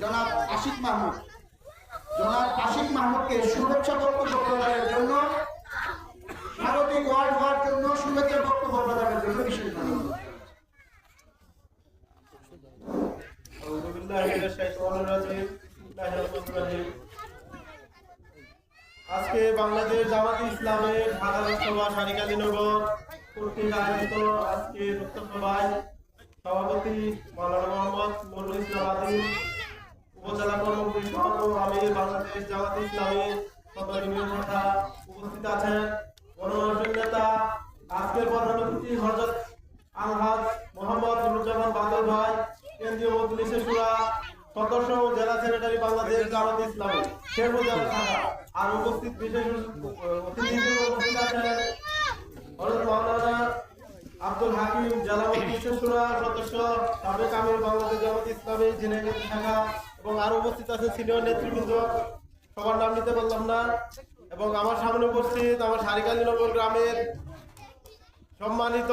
জনাব আশিক মাহমুদ জনাব আশিক মাহমুদকে শুভেচ্ছা বক্তব্য প্রদানের জন্য স্বাগতিক ওয়ার্ড হওয়ার জন্য শুভেচ্ছা বক্তব্য প্রদানের জন্য বিশেষ ধন্যবাদ أعوذ بالله من الشيطان الرجيم بسم الله الرحمن الرحيم আজকে বাংলাদেশ জামাত ইসলামের ঢাকা লোকসভা সারিকালীনগর কর্তৃক আয়োজিত আজকে উত্তর সভায় সভাপতি মাওলানা মোহাম্মদ মনুল ইসলাম আদিম উপজেলা কর্মকর্তা সহ আমি বাংলাদেশ জামাত ইসলামী সদরীয় শাখা উপস্থিত আছেন গণমানুষের নেতা আজকের প্রধান অতিথি হজরত আলহাজ মোহাম্মদ নুরুজ্জামান বাদল ভাই, কেন্দ্রীয় মজলিসের সুরা, সদস্য ও জেলা সেক্রেটারি বাংলাদেশ জামাত ইসলামী শাখা। আর উপস্থিত বিশেষ অতিথি উপস্থিত আছেন হজরত মাওলানা আব্দুল হাকিম জেলা মজলিসের সুরা আমির সামনে উপস্থিত আমার গ্রামের সম্মানিত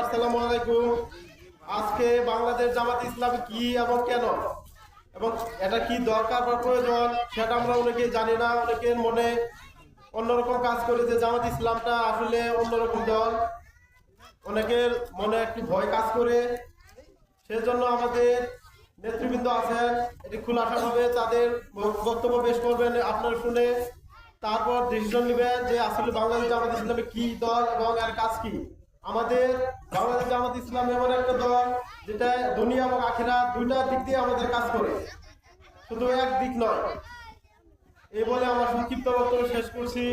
আসসালামু আলাইকুম। আজকে বাংলাদেশ জামাত ইসলাম কি এবং কেন? এবং এটা কি দরকার বা প্রয়োজন, সেটা আমরা অনেকে জানি না, অনেকের মনে অন্যরকম কাজ করে যে জামাত ইসলামটা আসলে অন্যরকম দল। অনেকের মনে একটি ভয় কাজ করে। সেজন্য আমাদের নেতৃবৃন্দ আছেন, এটি খোলাসাভাবে তাদের বক্তব্য পেশ করবেন আপনারা শুনে। তারপর ডিসিশন নেবেন যে আসলে বাংলাদেশ জামাত ইসলামে কি দল এবং এর কাজ কি। আমাদের বাংলাদেশ জামাত ইসলাম এমন একটা দল যেটা দুনিয়া এবং আখেরা দুইটা দিক দিয়ে আমাদের কাজ করে। শুধু এক দিক নয় এই বলে আমার সংক্ষিপ্ত বক্তব্য শেষ করছি।